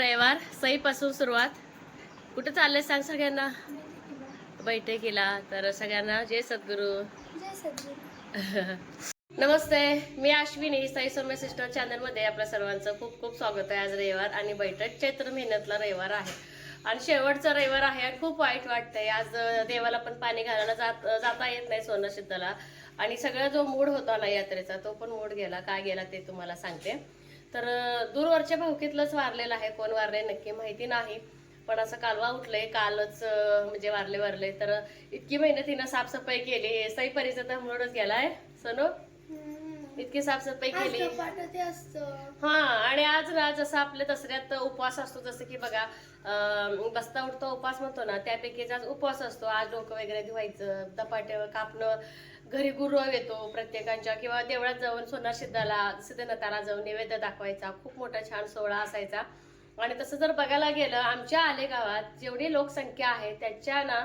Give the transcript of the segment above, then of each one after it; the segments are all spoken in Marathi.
रविवार सईपासून सुरुवात. कुठं चाललंय सांग सगळ्यांना? बैठकीला तर सगळ्यांना जय सद्गुरू. नमस्ते मी अश्विनी साई सौम्य सिस्टर चॅनलमध्ये आपल्या सर्वांचं खूप खूप स्वागत आहे. आज रविवार आणि बैठक चैत्र महिन्यातला रविवार आहे. आणि शेवटचा रविवार आहे आणि खूप वाईट वाटतंय. आज देवाला पण पाणी घालायला जात जाता येत नाही सोनं सिद्धाला. आणि सगळा जो मूड होता ना यात्रेचा तो पण मूड गेला. काय गेला ते तुम्हाला सांगते. तर दूरवरच्या भावकीतलंच वारलेलं आहे. कोण वारले नक्की माहिती नाही. पण असं कालवा उठलंय. कालच म्हणजे वारले वारले. तर इतकी मेहनतीनं साफसफाई केली. सई परिसर मूडच गेलाय. सोनू? इतकी साफसफाई केली. हा आणि आज ना जसं आपल्या दसऱ्यात उपवास असतो जसं की बघा बसता उठता उपवास म्हणतो ना त्यापैकी आज उपवास असतो. आज डोकं वगैरे धुवायचं धपाटे कापणं घरी गुरुवार येतो प्रत्येकांच्या किंवा देवळात जाऊन सोनार सिद्धाला सिद्धनाथाला जाऊन नैवेद्य दाखवायचा खूप मोठा छान सोहळा असायचा. आणि तसं जर बघायला गेलं आमच्या आले गावात जेवढी लोकसंख्या आहे त्याच्या ना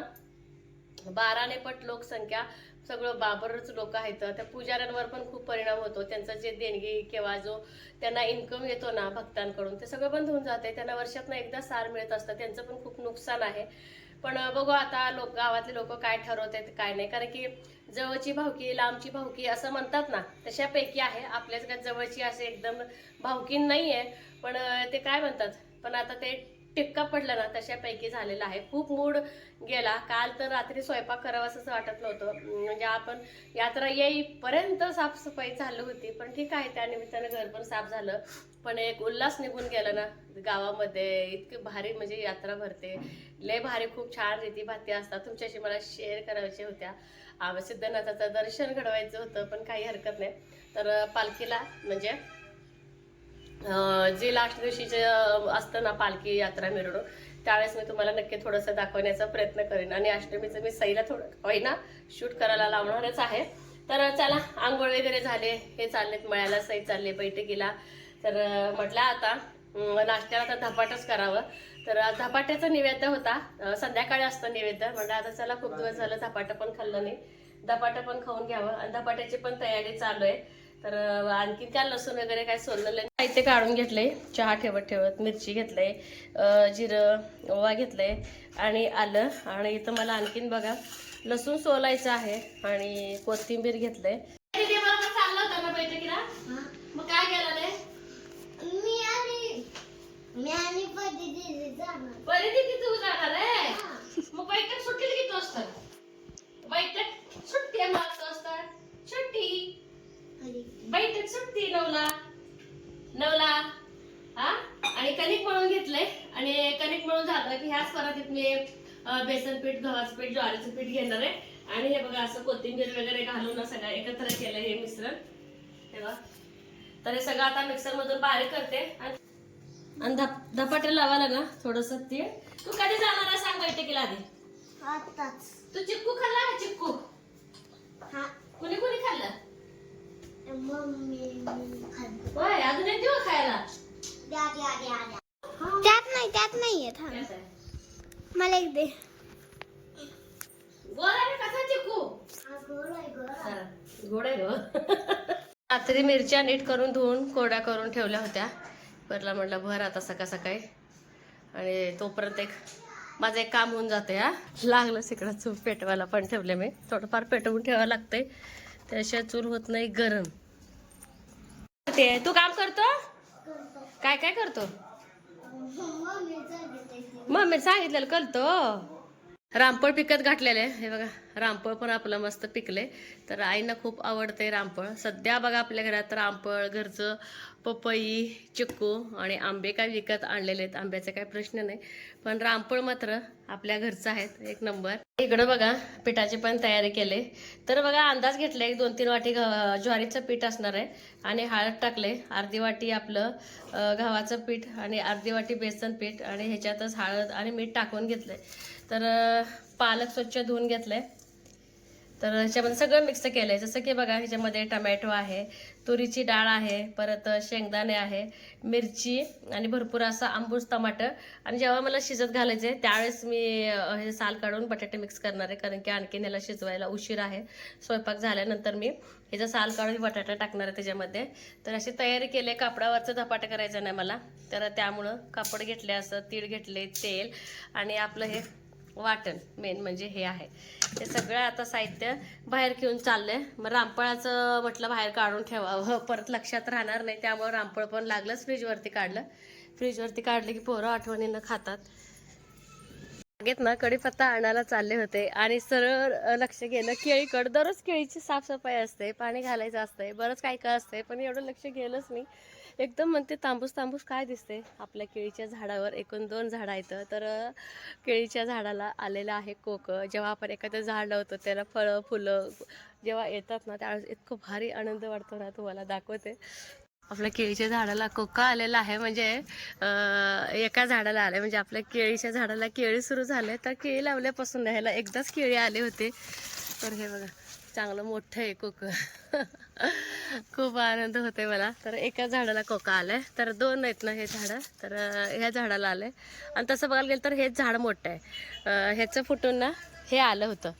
बाराने पट लोकसंख्या सगळं बाबरच लोक आहेत. त्या पुजाऱ्यांवर पण खूप परिणाम होतो. त्यांचं जे देणगी किंवा जो त्यांना इन्कम येतो ना भक्तांकडून ते सगळं बंद होऊन जाते. त्यांना वर्षातनं एकदा सार मिळत असतं. त्यांचं पण खूप नुकसान आहे. पण बघू आता लोक गावातले लोक काय ठरवत आहेत काय नाही. कारण की जवळची भावकी लांबची भावकी असं म्हणतात ना तशापैकी आहे. आपल्याच काय जवळची असे एकदम भावकी नाही आहे पण ते काय म्हणतात? पण आता ते टिक्का पडला ना तशापैकी झालेला आहे. खूप मूड गेला. काल तर रात्री स्वयंपाक करावा असं वाटत नव्हतं. म्हणजे आपण यात्रा येईपर्यंत साफसफाई चालू होती. पण ठीक आहे त्यानिमित्तानं घर पण साफ झालं. पण एक उल्हास निघून गेला ना गावामध्ये. इतकी भारी म्हणजे यात्रा भरते. लय भारी खूप छान रीती भाती असतात. तुमच्याशी मला शेअर करायच्या होत्या. सिद्धनाथाचं दर्शन घडवायचं होतं पण काही हरकत नाही. तर पालखीला म्हणजे जे लास्ट दिवशीचे असतं ना पालखी यात्रा मिरवणूक त्यावेळेस मी तुम्हाला नक्की थोडंसं दाखवण्याचा प्रयत्न करेन. आणि अष्टमीचं मी सईला थोडं होईना शूट करायला लावणारच आहे. तर चला आंघोळ वगैरे झाले हे चाललेत मळ्याला सई चालले बैठकीला. तर म्हटलं आता नाश्त्याला तर धपाटच करावं. तर धपाट्याचा निवेद्य होता संध्याकाळी असतं निवेद्य. म्हटलं आता चला खूप दिवस झालं धपाटं पण खाल्लं नाही. धपाटं पण खाऊन घ्यावं. आणि धपाट्याची पण तयारी चालू आहे. तर आणखी काय लसूण वगैरे काय सोललेलं नाही. साहित्य काढून घेतलंय. चहा ठेवत ठेवत मिरची घेतलंय अं, जिरं ओवा घेतलंय आणि आलं. आणि इथं मला आणखीन बघा लसूण सोलायचं आहे आणि कोथिंबीर घेतलंय. चाललं होतं ना बैठकीला? मग काय केलं रे मी आणि मी आणि पती दिदी जाणार. बरी किती तू जाणार आहे? मग बैठक सुट्टी किती वाजता? बैठक सुट्टी आहे मागचं वाजता सुट्टी. बैठक सुट्टी नऊला नऊला हा? आणि कणिक मळून घेतलंय. आणि कणिक मळून झालं की ह्याच परातीत मी बेसन पीठ गव्हाचं पीठ ज्वारीचं पीठ घेणार आहे. आणि हे बघा असं कोथिंबीर वगैरे घालून सगळं एकत्र केलं हे मिश्रण. हे बघा. तर हे सगळं आता मिक्सर मधून बारीक करते. आणि आणि धप धपाटे लावायला ना थोडस तीळ. तू कधी जाणार आहे सांग बैठकीला आधी? तू चिक्कू खाल्ला चिक्कू? हा. कुणी कुणी खाल्लं? होय अजून एक दिवस खायला. द्या द्या द्या द्या त्यात नाही त्यात नाही येत मला एक दे. गोड आहे कसा गोड आहे गं. रात्री मिरच्या नीट करून धुवून कोरड्या करून ठेवल्या होत्या. परला म्हटलं भर आता सकाळ सकाळी. आणि तोपर्यंत एक माझं एक काम होऊन जाते हा. लागलं चूल पेटवायला पण ठेवले मी. थोडंफार पेटवून ठेवावं लागतंय. त्याशिवाय चूल होत नाही गरम. ते तू काम करतो? काय काय करतो? मम्मी सांगितलेलं कळतो रामफळ पिकत घातलेले हे बघा रामफळ पण आपलं मस्त पिकले तर आईना खूप आवडते रामफळ सध्या बघा आपल्या घरात रामफळ घरचं पपई चिक्कू आणि आंबे काय विकत आणलेले आहेत. आंब्याचा काही प्रश्न नाही. पण रामफळ मात्र आपल्या घरचं आहेत. एक नंबर. इकडं बघा पिठाची पण तयारी केले. तर बघा अंदाज घेतले एक दोन तीन वाटी ज्वारीचं पीठ असणार आहे. आणि हळद टाकले अर्धी वाटी आपलं गव्हाचं पीठ आणि अर्धी वाटी बेसन पीठ आणि ह्याच्यातच हळद आणि मीठ टाकून घेतलंय. तर पालक स्वच्छ धुवून आहे तर ह्याच्यामध्ये सगळं मिक्स केलं आहे जसं की बघा ह्याच्यामध्ये टमॅटो आहे तुरीची डाळ आहे परत शेंगदाणे आहे मिरची आणि भरपूर असा आंबूस टमाटर आणि जेव्हा मला शिजत घालायचे त्यावेळेस मी हे साल काढून बटाटे मिक्स करणार आहे. कारण की आणखीन याला शिजवायला उशीर आहे. स्वयंपाक झाल्यानंतर मी ह्याचा साल काढून बटाटा टाकणार आहे त्याच्यामध्ये. तर अशी तयारी केली आहे कापडावरचं धपाटा करायचं नाही मला. तर त्यामुळं कापड घेतले असं तीळ घेतले तेल आणि आपलं हे वाटण मेन म्हणजे हे आहे. ते सगळं आता साहित्य बाहेर घेऊन चाललंय. मग रामफळाचं म्हटलं बाहेर काढून ठेवावं. परत लक्षात राहणार नाही. त्यामुळे रामफळ पण लागलंच फ्रीजवरती काढलं. फ्रीजवरती काढलं की पोरं आठवणीनं खातात. बागेत ना कडीपत्ता आणायला चालले होते. आणि सरळ लक्ष गेलं केळीकड. दररोज केळीची साफसफाई असते. पाणी घालायचं असतंय. बरंच काय काय असतंय पण एवढं लक्ष गेलंच नाही. एकदम म्हणते तांबूस तांबूस काय दिसते आपल्या केळीच्या झाडावर एकूण दोन झाडं आहेत. तर केळीच्या झाडाला आलेलं आहे कोक. जेव्हा आपण एखादं झाड लावतो त्याला फळं फुलं जेव्हा येतात ना त्यावेळेस इतकं भारी आनंद वाटतो ना तुम्हाला दाखवते. आपल्या केळीच्या झाडाला कोका आलेला आहे. म्हणजे एका झाडाला आले म्हणजे आपल्या केळीच्या झाडाला केळी सुरू झाले तर केळी लावल्यापासून ह्याला एकदाच केळी आले होते. तर हे बघा चांगलं मोठं आहे कोक. खूप आनंद होते मला. तर एका झाडाला कोका आलाय. तर दोन आहेत ना हे झाडं. तर ह्या झाडाला आलंय. आणि तसं बघायला गेलं तर हेच झाड मोठं आहे. ह्याचं फुटून ना हे आलं होतं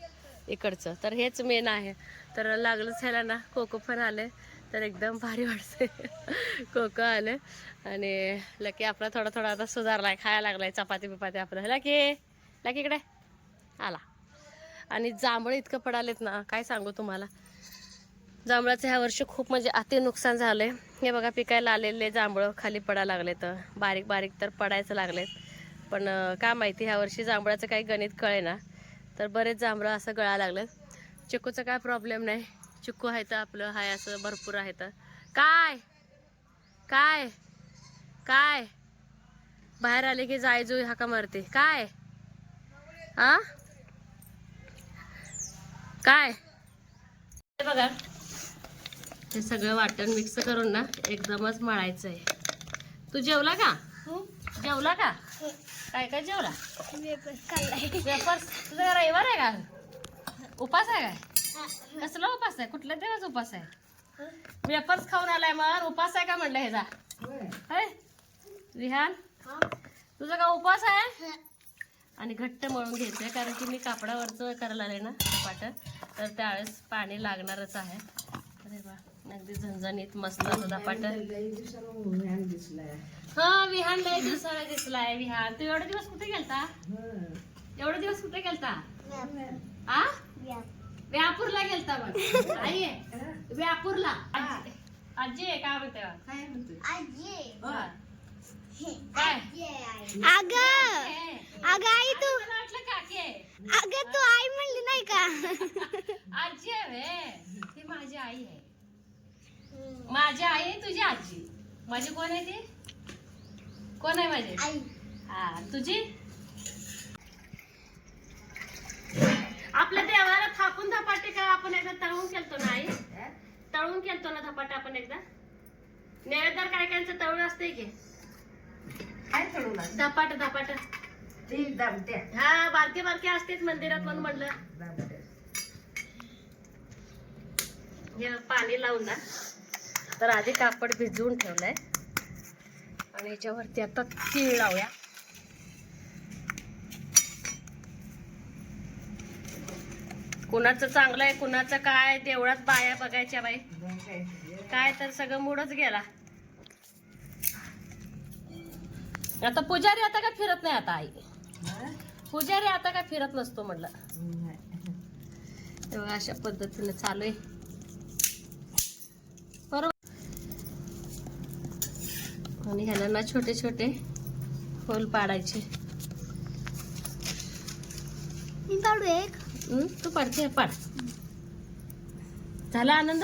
इकडचं. तर हेच मेन आहे. तर लागलंच ह्याला ना कोको पण आले तर एकदम भारी वाटते कोको आले आणि लकी आपला थोडा थोडा आता सुधारलाय. खायला लागलाय. चपाती बिपाती आपलं. लकी लकी इकडे. आला. आणि जांभळं इतकं पडालेत ना काय सांगू तुम्हाला. जांभळाचं ह्या वर्षी खूप म्हणजे अति नुकसान झालंय. हे बघा पिकायला आलेले जांभळं खाली पडायला तर बारीक बारीक तर पडायचं लागलेत. पण काय माहिती ह्या वर्षी जांभळाचं काही गणित कळे ना तर बरेच जांभळं असं गळायला लागलं चिकूचं काय प्रॉब्लेम नाही. चिकू आहे तर आपलं हाय असं भरपूर आहे तर. काय? काय? काय? बाहेर आले की जाय जुई हाका मारते. काय? हा काय? बघा. हे सगळं वाटण मिक्स करून ना एकदमच मळायचं आहे. तू जेवला का? जेवला का? काय काय जेवला? वेफर्स तुझा रविवार आहे का उपास आहे काय? कसला उपास आहे? कुठल्या देवाचा उपास आहे? वेफर्स खाऊन आलाय मग उपास आहे का म्हणलं ह्याचा होय. विहान तुझा का उपास आहे? आणि घट्ट मळून घ्यायचंय कारण की मी कापडावरचं करायला आले ना पाट तर त्यावेळेस पाणी लागणारच आहे. अरे वा. अगदी झणझणीत मस्त होता पाट हा विहान लय दिवसाला दिसलाय विहान. तू एवढे दिवस कुठे गेलता? एवढे दिवस कुठे गेलता? आ? व्यापूरला गेलता मग आई व्यापूरला. आजी. आहे काय म्हणते. काय अग. अगं आई तू वाटलं काकी अगं तू आई म्हणली नाही का? आजी आहे. ती माझी आई आहे. माझी आई आहे तुझी आजी. माझी कोण आहे ती? कोण आहे माझी? आई. हा तुझी? आपल्या देवाला थापून धपाटे का आपण एकदा तळून केलतो ना आई? तळून केलतो ना धपाटे आपण एकदा? नैवेद्यावर काय कायचं तळून असते की? काय चढून धपाट धपाट. हा बारके बारके असतेच मंदिरात म्हणून म्हणलं. हे पाणी लावून ना. तर आधी कापड भिजवून ठेवलंय. आणि याच्यावरती आता तीळ लावूया. कुणाचं चांगलं आहे कुणाचं काय देवळात बाया बघायच्या बाई. काय तर सगळं मूडच गेला. आता पुजारी आता काय फिरत नाही आता आई. पुजारी आता काय फिरत नसतो म्हटलं. अशा पद्धतीने चालू आहे बरोबर आणि ह्याला ना छोटे छोटे होल पाडायचे. मी काढू एक. हं? तू पाडते पाड. झाला आनंद?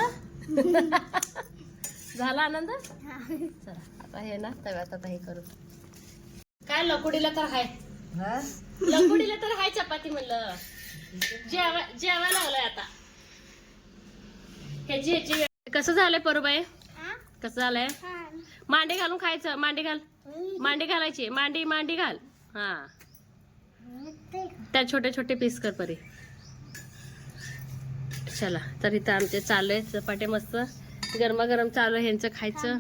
झाला आनंद? चला आता हे ना तव्यात आता हे करू. काय लकुडीला तर हाय? लकुडीला तर हाय चपाती म्हणलं. जेवा जेवा लागलाय आता. ह्याची ह्याची कसं झालंय परूबाई? कसं झालंय? मांडी घालून खायचं. मांडी घाल. मांडी घालायची. मांडी मांडी घाल. हा. त्या छोटे छोटे पीस कर परी. चला तर इथं आमचे चालू आहे. चपाटे मस्त. गरमागरम चालू आहे. ह्यांचं खायचं.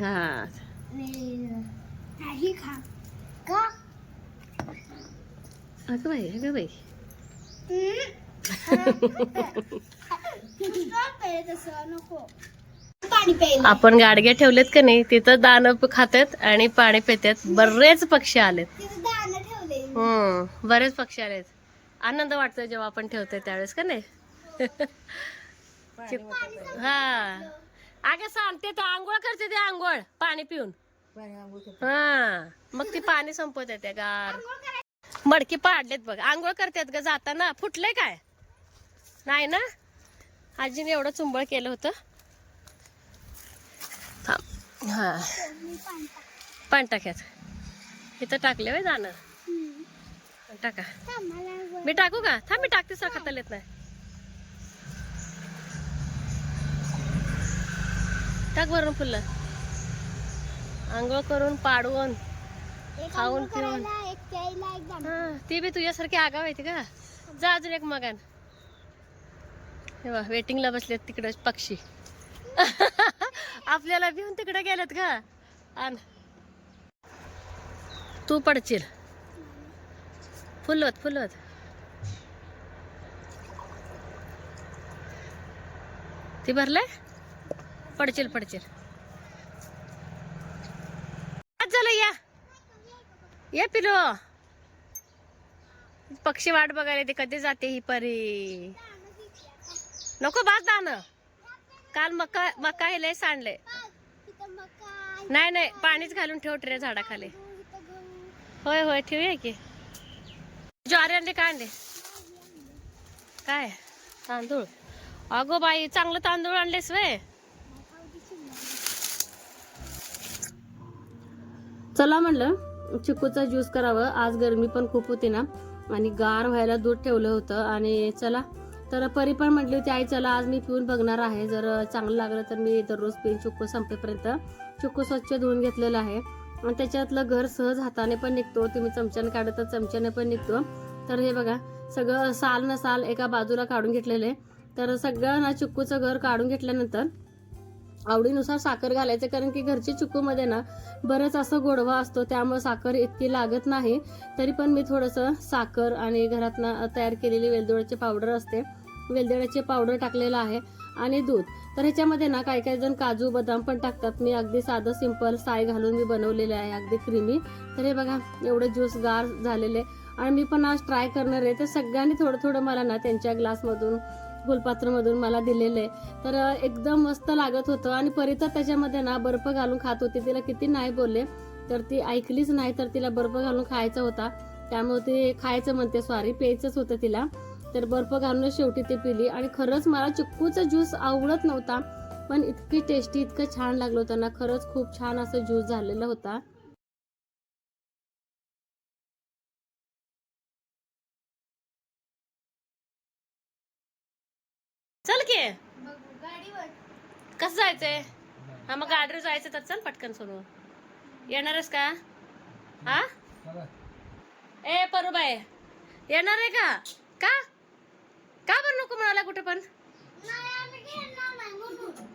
हा. अगं बाई अगं बाई. आपण गाडगे ठेवलेत का नाही तिथं दाणं खातात आणि पाणी पितात बरेच पक्षी आलेत. तिथं दाणं ठेवले हम्म बरेच पक्षी आलेत. आनंद वाटतो जेव्हा आपण ठेवतोय त्यावेळेस का नाही? हा. अगं सांगते तर आंघोळ करते ते आंघोळ पाणी पिऊन. हा मग ती पाणी संपत येते गार. मडकी पाडलेत बघ. आंघोळ करतात ग जाताना. फुटलंय काय? नाही ना? आजीने एवढं चुंबळ केलं होतं. थांब. हा. पाणी टाक्यात इथं टाकले वय जाणं टाका. मी टाकू का? थांब मी टाकते सर खाता येत नाही. टाक भरून फुलं. आंघोळ करून पाडवून खाऊन पिऊन. दाणं. हा ती बी तुझ्यासारखी आगाव आहे का जा अजून एक मगान. तेव्हा वेटिंगला बसलेत तिकडं पक्षी. आपल्याला भिवून तिकडे गेलेत का आण. तू पडशील. फुलवत फुलवत. ती भरलंय? पडशील पडशील. आज झालं या. ये पिलो. पक्षी वाट बघायला ते कधी जाते ही परी? नको बास दान काल मका मका हे लय सांडले. नाही नाही पाणीच घालून ठेव ट्रे झाडाखाली. होय होय ठेवूया की. ज्वारी आणले काय आणले? काय? तांदूळ. अगो बाई चांगलं तांदूळ आणलेस वे चला म्हणलं चिकूचा ज्यूस करावं. आज गरमी पण खूप होती ना. आणि गार व्हायला दूध ठेवलं होतं. आणि चला तर परी पण म्हटली होती आई चला आज मी पिऊन बघणार आहे. जर चांगलं लागलं तर मी दररोज पिऊन चुक्कू संपेपर्यंत. चिक्कू स्वच्छ धुवून घेतलेलं आहे. आणि त्याच्यातलं घर सहज हाताने पण निघतो. तुम्ही चमच्याने काढत तर चमच्याने पण निघतो. तर हे बघा सगळं साल न साल एका बाजूला काढून घेतलेले तर सगळं ना चिक्कूचं घर काढून घेतल्यानंतर आवडीनुसार साखर घालायचं कारण की घरची चुकूमध्ये ना बरंच असं गोडवा असतो त्यामुळे साखर इतकी लागत नाही. तरी पण मी थोडंसं साखर आणि घरात ना तयार केलेली वेलदोड्याची पावडर असते. वेलदोड्याची पावडर टाकलेलं आहे आणि दूध. तर ह्याच्यामध्ये ना काही काही जण काजू बदाम पण टाकतात. मी अगदी साधं सिंपल साय घालून मी बनवलेले आहे अगदी क्रीमी. तर हे बघा एवढे ज्यूस गार झालेले आणि मी पण आज ट्राय करणार आहे. तर सगळ्यांनी थोडं थोडं मला ना त्यांच्या ग्लासमधून फुलपात्रमधून मला दिलेले. तर एकदम मस्त लागत होतं आणि परी तर त्याच्यामध्ये ना बर्फ घालून खात होती. तिला किती नाही बोलले. तर ती ऐकलीच नाही तर तिला बर्फ घालून खायचा होता. त्यामुळे ते खायचं म्हणते सॉरी प्यायचंच होतं तिला. तर बर्फ घालून शेवटी ती पिली. आणि खरंच मला चिक्कूचा ज्यूस आवडत नव्हता पण इतकी टेस्टी इतकं छान लागलं होतं ना. खरंच खूप छान असं ज्यूस झालेला होता. कसं जायचंय? हा मग गाडीवर जायचं तर चल पटकन सोडू. येणारच का? हा? ए परूबाई येणार आहे का? का? का बरं नको म्हणाला कुठे पण?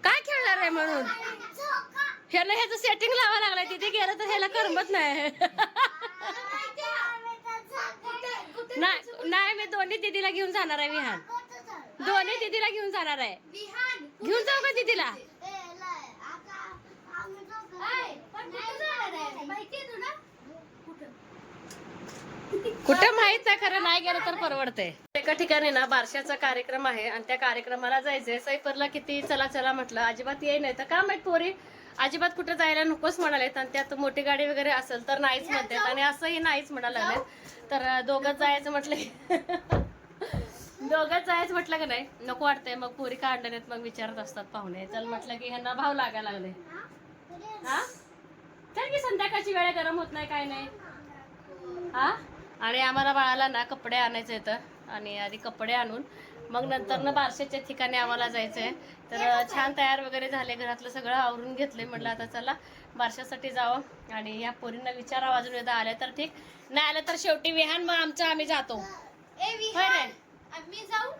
काय खेळणार आहे म्हणून? ह्याला ह्याचं सेटिंग लावा लागलाय. तिथे गेलं तर ह्याला करमत नाही नाही नाही मी दोन्ही दिदीला घेऊन जाणार आहे विहान. दोन्ही दिदीला घेऊन जाणार आहे. घेऊन जाऊ का दिदीला? कुठं माहीत नाही खरं नाही गेलं तर परवडते एका ठिकाणी ना बारशाचा कार्यक्रम आहे आणि त्या कार्यक्रमाला जायचंय. सैफरला किती चला चला म्हटलं अजिबात येई नाही. तर का माहीत पोरी. अजिबात कुठे जायला नकोच म्हणालेत आणि त्यात मोठी गाडी वगैरे असेल तर नाहीच म्हणतात. आणि असंही नाहीच म्हणायला लागलेत. तर दोघंच जायचं म्हटलं दोघंच जायचं म्हटलं का नाही? नको वाटतंय. मग पोरी काढल्या नाहीत मग विचारत असतात पाहुणे. चल म्हटलं की ह्यांना भाव लागायला लागले. हा? चल की संध्याकाळची वेळ आहे, गरम होत नाही काय नाही. हा? आणि आम्हाला बाळाला ना कपडे आणायचे आहेत. आणि आधी कपडे आणून मग नंतर ना बारशेच्या ठिकाणी आम्हाला जायचंय. तर छान तयार वगैरे झाले. घरातलं सगळं आवरून घेतलंय म्हटलं आता चला बारशासाठी जावं. आणि या पोरींना विचारावं अजून एकदा आल्या तर ठीक. नाही आलं तर शेवटी विहान. मग आमचं आम्ही जातो. मी जाऊ?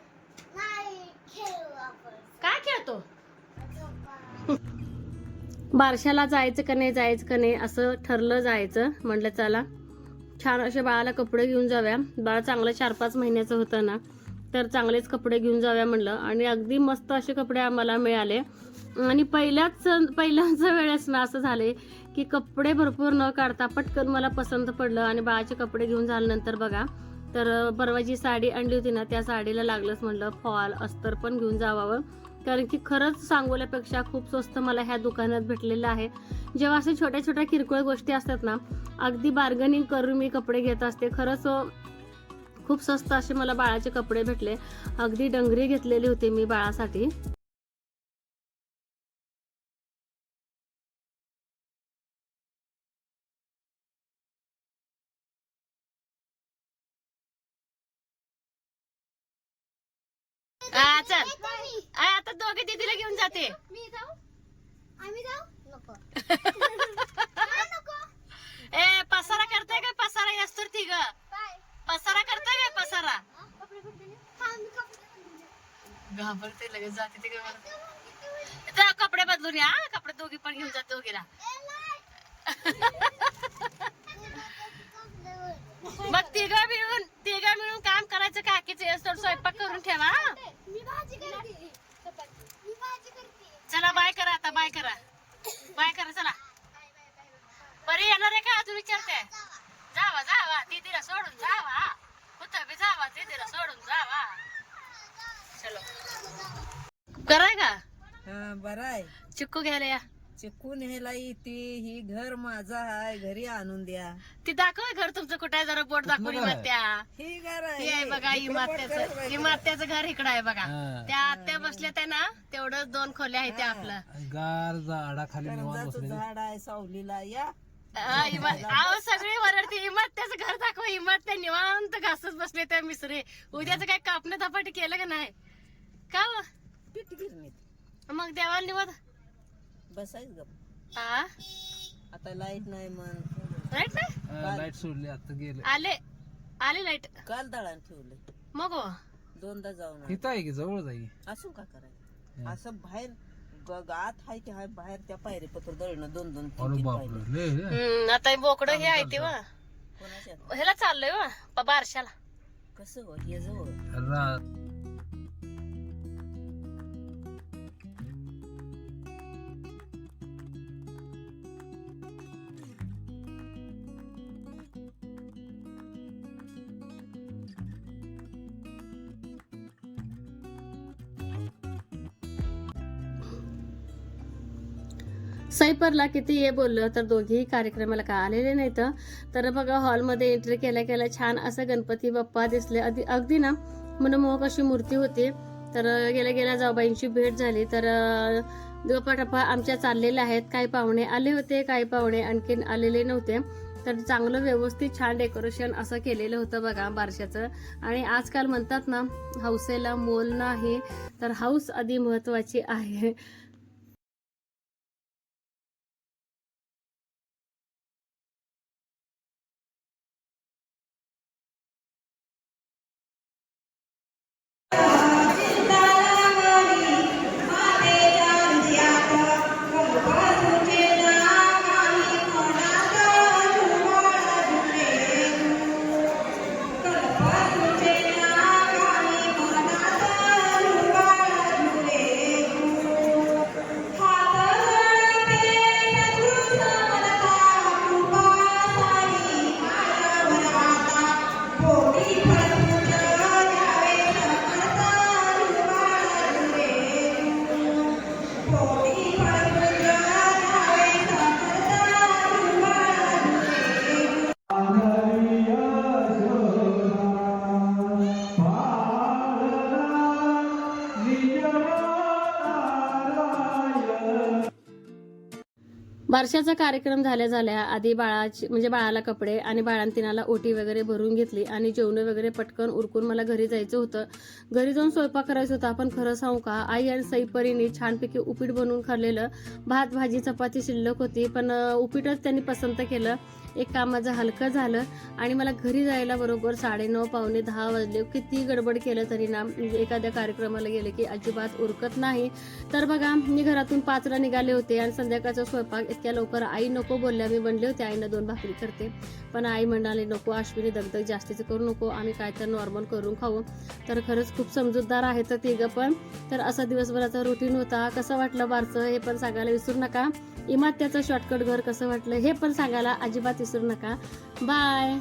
नाही खेळू आपण. काय खेळतो? बारशाला जायचं का नाही जायचं का नाही असं ठरलं जायचं. म्हटलं चला छान असे बाळाला कपडे घेऊन जाऊया. बाळ चांगलं चार पाच महिन्याचं होतं ना तर चांगलेच कपडे घेऊन जाऊया म्हणलं आणि अगदी मस्त असे कपडे आम्हाला मिळाले. आणि पहिल्याच पहिल्याच वेळेस ना असं झाले की कपडे भरपूर न काढता पटकन मला पसंत पडलं. आणि बाळाचे कपडे घेऊन झाल्यानंतर बघा तर परवा जी साडी आणली होती ना त्या साडीला लागलंच म्हणलं फॉल अस्तर पण घेऊन जावावं. कारण की खरंच सांगोल्यापेक्षा खूप स्वस्त मला ह्या दुकानात भेटलेलं आहे. जेव्हा असे छोट्या छोट्या किरकोळ गोष्टी असतात ना अगदी बार्गनिंग करून मी कपडे घेत असते. खरंच खूप स्वस्त असे मला बाळाचे कपडे भेटले. अगदी डंगरी घेतलेली होती मी बाळासाठी. दोघे दीदीला घेऊन जाते. मी जाऊ? आम्ही जाऊ? नको. का नको ए पसारा करताय काय पसारा असतो ती ग. काय? पसारा करताय काय पसारा? हा? कपडे बदलले हा मी कपडे बदलले घाबरते लगेच जाते ते जा कपडे बदलून या हा. कपडे दोघी पण घेऊन जाते दोघीला. मग तिघ मिळून तिघ मिळून काम करायचं काकीचे असतो स्वयंपाक करून ठेवा हा. मी भाजी करते. चला बाय करा आता बाय करा. बाय करा चला. बरी येणार आहे का? अजून विचारते. जावा जावा दीदीला सोडून जावा. कुठं बी जावा दीदीला सोडून जावा. चलो. कराय का? हा बरं आहे. चिक्कू घ्यायला या. चिकून ह्याला येते ही घर माझा आहे घरी आणून द्या. ती दाखव घर तुमचं कुठे आहे जरा बोट दाखवून इमात्या ही घर हे आहे बघा इमात्याचं इमात्याचं घर इकडं आहे बघा. त्या आत्या बसल्या त्या ना तेवढं दोन खोल्या आहेत त्या आपलं. गार झाडाखाली निवांत करंजाचं बसले झाड आहे सावलीला या. हा, इमा- अहो सगळे वरडते इमात्याचं घर दाखव इमात्या निवांत घासत बसले त्या मिसरे. उद्याचं काय कापणं धपाटी केलं का नाही? का हो? मग देवाला निवड बसायच गप. हा? आता लाइट नाही मन राईट ना लाइट सोडली आता गेले. आले. आले लाइट काल दळण ठेवले. मग? हो. दोनदा जाऊन आले. इथं आहे की जवळ जाई असू का करायचं? असं बाहेर ग- आत हाय की हाय बाहेर त्या पायरी पत्र दळणं दोन दोन तीन अरे तीन बापरे पायऱ्या. लय हे. हम्म, आता बोकड हे आहे ते वा कोणाच्या? ह्याला चाललंय वा प- बारशाला. कसं हो? हे जवळ. रा- सैपरला किती ये बोललं तर दोघेही कार्यक्रमाला का आलेले नाहीत. तर बघा हॉलमध्ये एंट्री केल्या केल्या छान असं गणपती बाप्पा दिसले. अगदी अगदी ना मनमोहक अशी मूर्ती होती. तर गेल्या गेल्या जाऊबाईंची भेट झाली. तर गप्पाटप्पा आमच्या चाललेल्या आहेत. काही पाहुणे आले होते काही पाहुणे आणखीन आलेले नव्हते. तर चांगलं व्यवस्थित छान डेकोरेशन असं केलेलं होतं बघा बारशाचं. आणि आजकाल म्हणतात ना हौसेला मोल नाही तर हाऊस आधी महत्वाची आहे. बारशाचा कार्यक्रम झाल्या झाल्या आधी बाळाची म्हणजे बाळाला कपडे आणि बाळांतिनाला ओटी वगैरे भरून घेतली आणि जेवण वगैरे पटकन उरकून मला घरी जायचं होतं. घरी जाऊन स्वयंपाक करायचा होता आपण खरं सांगू का? आई आणि सईपरीने छानपैकी उपीट बनवून खाल्लेलं भात भाजी चपाती शिल्लक होती. पण उपीटच त्यांनी पसंत केलं. एक काम माझं हलकं झालं आणि मला घरी जायला बरोबर साडेनऊ पावणे दहा वाजले. किती गडबड केलं तरी ना म्हणजे एखाद्या कार्यक्रमाला गेले की अजिबात उरकत नाही. तर बघा मी घरातून पाचला निघाले होते आणि संध्याकाळचा स्वयंपाक इतक्या लवकर आई नको बोलल्या. मी बनले होते आईनं दोन भाकरी करते. पण आई म्हणाली नको अश्विनी दगदग जास्तीचं करू नको. आम्ही काय तर नॉर्मल करून खाऊ. तर खरंच खूप समजूतदार आहेत तर तिघं पण. तर असा दिवसभराचा रुटीन होता. कसं वाटलं बारचं हे पण सांगायला विसरू नका. इमात्याचं शॉर्टकट घर कसं वाटलं हे पण सांगायला अजिबात विसरू नका. बाय